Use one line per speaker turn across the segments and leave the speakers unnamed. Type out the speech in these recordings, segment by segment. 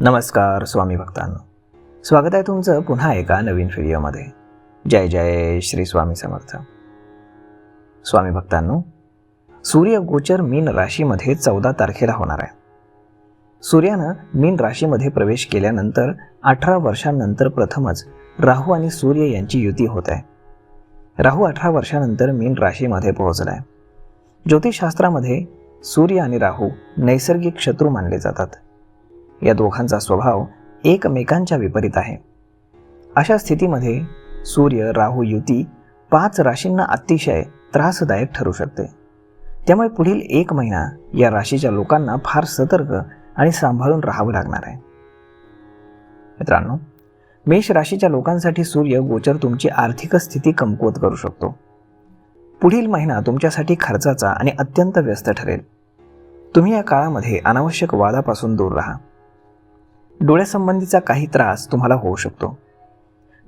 नमस्कार स्वामी भक्तांनो. स्वागत आहे तुमचं पुन्हा एका नवीन व्हिडिओमध्ये. जय जय श्री स्वामी समर्थ. स्वामी भक्तांनो सूर्य गोचर मीन राशीमध्ये चौदा तारखेला होणार आहे. सूर्यानं मीन राशीमध्ये प्रवेश केल्यानंतर अठरा वर्षांनंतर प्रथमच राहू आणि सूर्य यांची युती होत आहे. राहू अठरा वर्षानंतर मीन राशीमध्ये पोहोचला आहे. ज्योतिषशास्त्रामध्ये सूर्य आणि राहू नैसर्गिक शत्रू मानले जातात. या दोघांचा स्वभाव एकमेकांच्या विपरीत आहे. अशा स्थितीमध्ये सूर्य राहू युती पाच राशींना अतिशय त्रासदायक ठरू शकते. त्यामुळे पुढील एक महिना या राशीच्या लोकांना फार सतर्क आणि सांभाळून राहावं लागणार आहे. मित्रांनो मेष राशीच्या लोकांसाठी सूर्य गोचर तुमची आर्थिक स्थिती कमकुवत करू शकतो. पुढील महिना तुमच्यासाठी खर्चाचा आणि अत्यंत व्यस्त ठरेल. तुम्ही या काळामध्ये अनावश्यक वादापासून दूर राहा. डोळ्यासंबंधीचा काही त्रास तुम्हाला होऊ शकतो.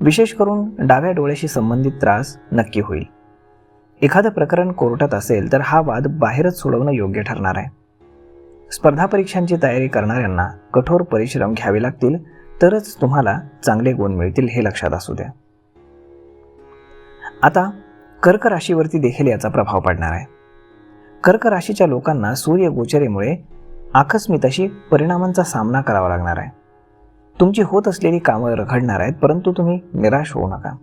विशेष करून डाव्या डोळ्याशी संबंधित त्रास नक्की होईल. एखादं प्रकरण कोर्टात असेल तर हा वाद बाहेरच सोडवणं योग्य ठरणार आहे. स्पर्धा परीक्षांची तयारी करणाऱ्यांना कठोर परिश्रम घ्यावे लागतील तरच तुम्हाला चांगले गुण मिळतील हे लक्षात असू द्या. आता कर्क राशीवरती देखील याचा प्रभाव पडणार आहे. कर्क राशीच्या लोकांना सूर्यगोचरेमुळे आकस्मित अशी परिणामांचा सामना करावा लागणार आहे. तुमची होत असलेली कामं रखडणार आहेत परंतु तुम्ही निराश होऊ नका.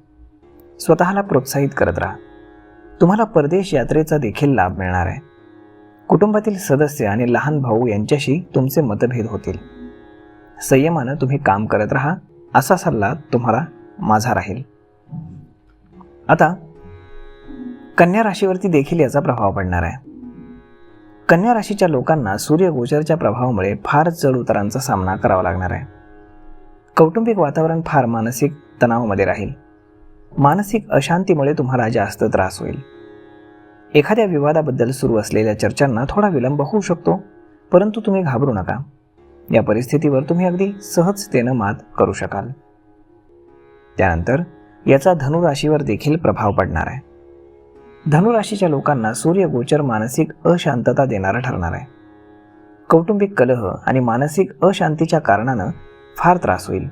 स्वतःला प्रोत्साहित करत राहा. तुम्हाला परदेश यात्रेचा देखील लाभ मिळणार आहे. कुटुंबातील सदस्य आणि लहान भाऊ यांच्याशी तुमचे मतभेद होतील. संयमानं तुम्ही काम करत राहा असा सल्ला तुम्हाला माझा राहील. आता कन्या राशीवरती देखील याचा प्रभाव पडणार आहे. कन्या राशीच्या लोकांना सूर्यगोचरच्या प्रभावामुळे फार चढ उतारांचा सामना करावा लागणार आहे. कौटुंबिक वातावरण फार मानसिक तणावामध्ये राहील. मानसिक अशांतीमुळे तुम्हाला जास्त त्रास होईल. एखाद्या विवादाबद्दल सुरू असलेल्या चर्चांना थोडा विलंब होऊ शकतो परंतु तुम्ही घाबरू नका. या परिस्थितीवर तुम्ही अगदी सहजतेनं मात करू शकाल. त्यानंतर याचा धनुराशीवर देखील प्रभाव पडणार आहे. धनुराशीच्या लोकांना सूर्यगोचर मानसिक अशांतता देणारा ठरणार आहे. कौटुंबिक कलह आणि मानसिक अशांतीच्या कारणानं फार त्रास होईल.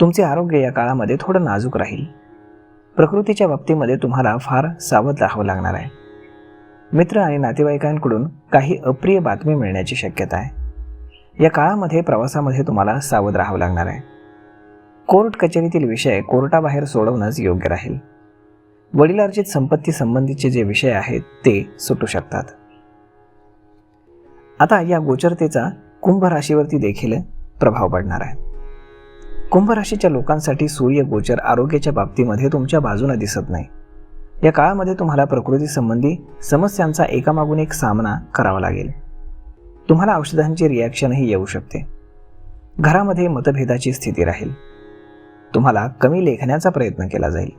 तुमचे आरोग्य या काळामध्ये थोडं नाजूक राहील. प्रकृतीच्या बाबतीमध्ये तुम्हाला फार सावध राहावं लागणार आहे. मित्र आणि नातेवाईकांकडून काही अप्रिय बातमी मिळण्याची शक्यता आहे. या काळामध्ये प्रवासामध्ये तुम्हाला सावध राहावं लागणार आहे. कोर्ट कचेरीतील विषय कोर्टाबाहेर सोडवणंच योग्य राहील. वडिलार्जित संपत्ती संबंधीचे जे विषय आहेत ते सुटू शकतात. आता या गोचरतेचा कुंभ राशीवरती देखील प्रभाव पडणार आहे. कुंभ राशीच्या लोकांसाठी सूर्य गोचर आरोग्याच्या बाबतीमध्ये तुमच्या बाजूने दिसत नाही. या काळामध्ये तुम्हाला प्रकृती संबंधी समस्यांचा एकामागून एक सामना करावा लागेल. तुम्हाला औषधांची रिॲक्शनही येऊ शकते. घरामध्ये मतभेदाची स्थिती राहील. तुम्हाला कमी लेखण्याचा प्रयत्न केला जाईल.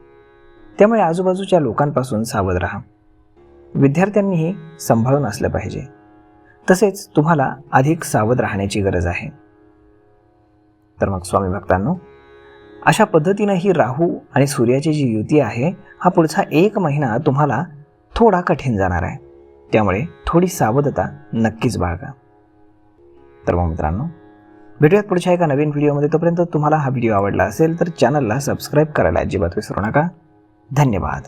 त्यामुळे आजूबाजूच्या लोकांपासून सावध राहा. विद्यार्थ्यांनीही सांभाळून असलं पाहिजे. तसेच तुम्हाला अधिक सावध राहण्याची गरज आहे. तर मग स्वामी भक्तांनो अशा पद्धतीनं ही राहू आणि सूर्याची जी युती आहे हा पुढचा एक महिना तुम्हाला थोडा कठीण जाणार आहे. त्यामुळे थोडी सावधता नक्कीच बाळगा. तर मग मित्रांनो भेटूयात पुढच्या एका नवीन व्हिडिओमध्ये. तोपर्यंत तुम्हाला हा व्हिडिओ आवडला असेल तर चॅनलला सबस्क्राईब करायला अजिबात विसरू नका. धन्यवाद.